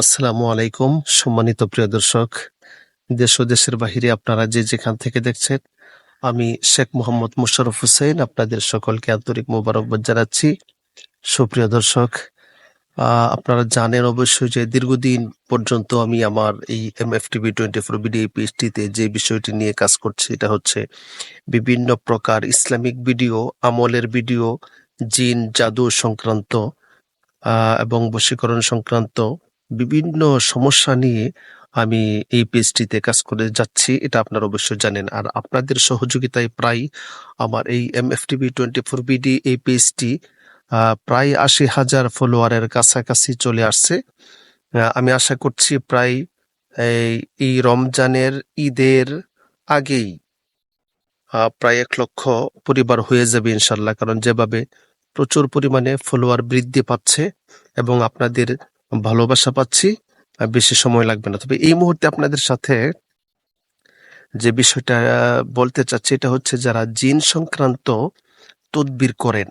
আসসালামু আলাইকুম, সম্মানিত প্রিয় দর্শক। দেশ ও দেশের বাহিরে আপনারা যে যেখান থেকে দেখছেন, আমি শেখ মোহাম্মদ মুশারফ হোসেন আপনাদের সকলকে আন্তরিক মোবারকবাদ জানাচ্ছি। সুপ্রিয় দর্শক আপনারা জানেন অবশ্যই যে দীর্ঘদিন পর্যন্ত আমি আমার এই M F TV twenty four BD পিএইচডিতে যে বিষয়টি নিয়ে কাজ করছি এটা হচ্ছে বিভিন্ন প্রকার ইসলামিক ভিডিও, আমলের ভিডিও, জিন, জাদু সংক্রান্ত এবং বশীকরণ সংক্রান্ত বিভিন্ন সমস্যা নিয়ে আমি এই পেজটিতে কাজ করে যাচ্ছি, এটা আপনারা অবশ্যই জানেন। আর আপনাদের সহযোগিতায় প্রায় আমার এই M F TV twenty four BD এই পেজটি প্রায় আশি হাজার ফলোয়ারের কাছাকাছি চলে আসছে। আমি আশা করছি প্রায় এই রমজানের ঈদের আগেই প্রায় এক লক্ষ পরিবার হয়ে যাবে ইনশাল্লাহ। কারণ যেভাবে প্রচুর পরিমাণে ফলোয়ার বৃদ্ধি পাচ্ছে এবং আপনাদের ভালোবাসা পাচ্ছি বেশি সময় লাগবে না। তবে এই মুহূর্তে আপনাদের সাথে যে বিষয়টা বলতে চাচ্ছি এটা হচ্ছে যারা জিন সংক্রান্ত তদবির করেন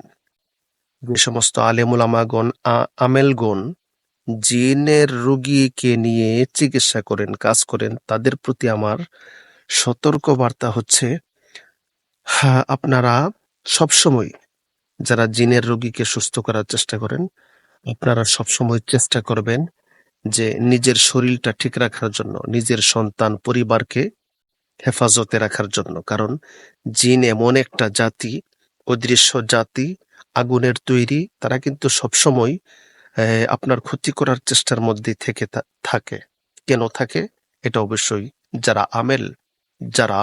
যে সমস্ত আলেমুল আমাগণ আমেলগণ জিনের রোগীকে নিয়ে চিকিৎসা করেন কাজ করেন তাদের প্রতি আমার সতর্ক বার্তা হচ্ছে হ্যাঁ, আপনারা সবসময় যারা জিনের রোগীকে সুস্থ করার চেষ্টা করেন আপনারা সবসময় চেষ্টা করবেন যে নিজের শরীরটা ঠিক রাখার জন্য, নিজের সন্তান, পরিবারকে হেফাজতে রাখার জন্য। কারণ জিন এমন একটা জাতি, অদৃশ্য জাতি, আগুনের তৈরি, তারা কিন্তু সবসময় আপনার ক্ষতি করার চেষ্টার মধ্যে থেকে থাকে। কেন থাকে? এটা অবশ্যই যারা আমেল, যারা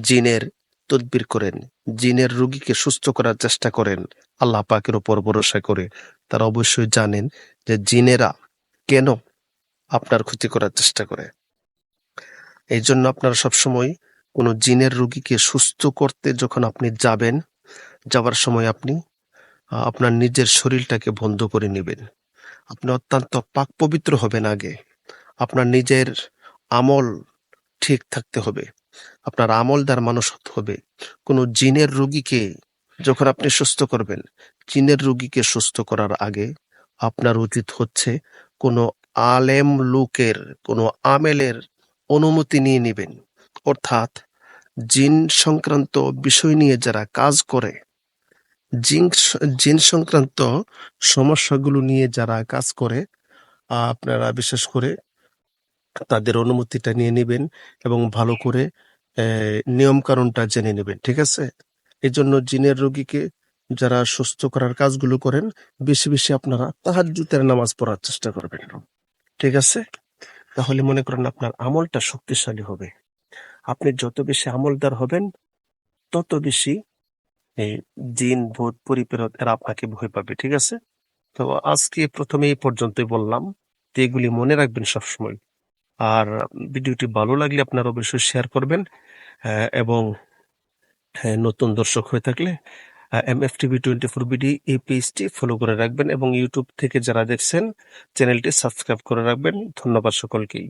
জিনের তদবির করেন। জিনের রোগীকে সুস্থ করার চেষ্টা করেন। আল্লাহ পাকের উপর ভরসা করে তারা অবশ্যই জানেন যে জিনেরা কেন আপনার ক্ষতি করার চেষ্টা করে। এই জন্য আপনারা সবসময় কোনো জিনের রোগীকে সুস্থ করতে যখন আপনি যাবেন, যাওয়ার সময় আপনি আপনার নিজের শরীরটাকে বন্ধ করে নেবেন। আপনি অত্যন্ত পাক পবিত্র হবেন আগে। আপনার নিজের আমল ঠিক থাকতে হবে। আপনার আমলদার মানুষ হতে হবে। কোনো জিনের রোগীকে যখন আপনি সুস্থ করবেন, জিনের রোগীকে সুস্থ করার আগে আপনার উচিত হচ্ছে কোনো আলেম লোকের, কোনো আমেলের অনুমতি নিয়ে নেবেন। অর্থাৎ জিন সংক্রান্ত বিষয় নিয়ে যারা কাজ করে, জিন জিন সংক্রান্ত সমস্যাগুলো নিয়ে যারা কাজ করে আপনারা বিশেষ করে তাদের অনুমতিটা নিয়ে নেবেন এবং ভালো করে নিয়ম কানুনটা জেনে নেবেন, ঠিক আছে? এই জন্য জিনের রোগীকে যারা সুস্থ করার কাজগুলো করেন, বেশি বেশি আপনারা তাহাজ্জুদের নামাজ পড়ার চেষ্টা করবেন। ঠিক আছে? তাহলে মনে করেন আপনার আমলটা শক্তিশালী হবে। আপনি যত বেশি আমলদার হবেন, তত বেশি জিন ভূত পরিপেরত এরা আপনাকে ভয় পাবে, ঠিক আছে? তো আজকে প্রথমে এই পর্যন্তই বললাম, তো এগুলি মনে রাখবেন সবসময়। আর ভিডিওটি ভালো লাগলে আপনারা অবশ্যই শেয়ার করবেন এবং হ্যাঁ, নতুন দর্শক হয়ে থাকলে M F TV twenty four BD এই পেজটি ফলো করে রাখবেন এবং ইউটিউব থেকে যারা দেখছেন চ্যানেলটি সাবস্ক্রাইব করে রাখবেন। ধন্যবাদ সকলকেই।